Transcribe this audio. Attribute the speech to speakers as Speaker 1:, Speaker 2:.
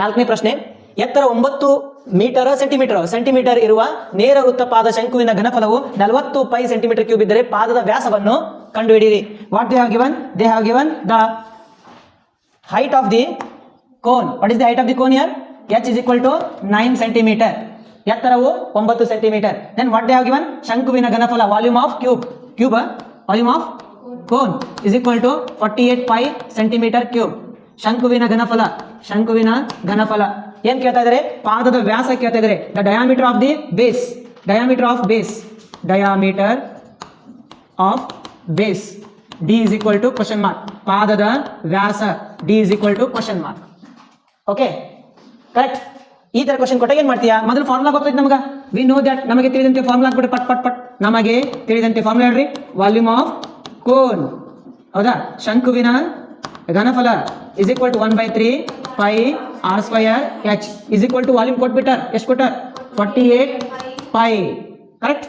Speaker 1: ನಾಲ್ಕನೇ ಪ್ರಶ್ನೆ, ಎತ್ತರ ಒಂಬತ್ತು ಮೀಟರ್ ಸೆಂಟಿಮೀಟರ್ ಸೆಂಟಿಮೀಟರ್ ಇರುವ ನೇರ ವೃತ್ತಪಾದ ಶಂಕುವಿನ ಘನಫಲವು ನಲವತ್ತು ಪೈ ಸೆಂಟಿಮೀಟರ್ ಕ್ಯೂಬ್ ಇದ್ದರೆ ಪಾದದ ವ್ಯಾಸವನ್ನು ಕಂಡುಹಿಡಿಯಿರಿ. What they have given they have given the height of the cone what is the height of the cone here? H is equal to 9 centimeter. ಎತ್ತರವು ಒಂಬತ್ತು centimetre then what they have given ಶಂಕುವಿನ ಘನಫಲ volume of cube cube volume of cone is equal to forty eight pi centimetre cube ಶಂಕುವಿನ ಘನಫಲ ಶಂಕುವಿನ ಘನಫಲ. ಏನ್ ಕೇಳ್ತಾ ಇದ್ದಾರೆ ಪಾದದ ವ್ಯಾಸ ಕೇಳ್ತಾ ಇದ್ದಾರೆ the diameter of the base diameter of base diameter of base D is equal to question mark ಪಾದದ ವ್ಯಾಸ. D is equal to question mark okay correct ಈ ತರ ಕ್ವಶನ್ ಕೊಟ್ಟಾಗ ಏನ್ ಮಾಡ್ತೀಯಾ? ಮೊದಲು ಫಾರ್ಮುಲಾ ಗೊತ್ತೈತೆ ನಮಗೆ? ವಿ ನೋ ದಟ್ ನಮಗೆ ತಿಳಿದಂತೆ ಫಾರ್ಮುಲಾ ಹಾಕ್ಬಿಟ್ಟು ಪಟ್ ಪಟ್ ಪಟ್. ನಮಗೆ ತಿಳಿದಂತೆ ಫಾರ್ಮುಲಾ ಹೇಳ್ರಿ. ವಾಲ್ಯೂಮ್ ಆಫ್ ಕೋನ್ ಹೌದಾ? ಶಂಕುವಿನ ಘನಫಲ is equal to one by three pi R square H is equal to volume ಕೊಟ್ಬಿಟ್ಟಾರ. ಎಷ್ಟು ಕೊಟ್ಟಾರ? Forty eight pi correct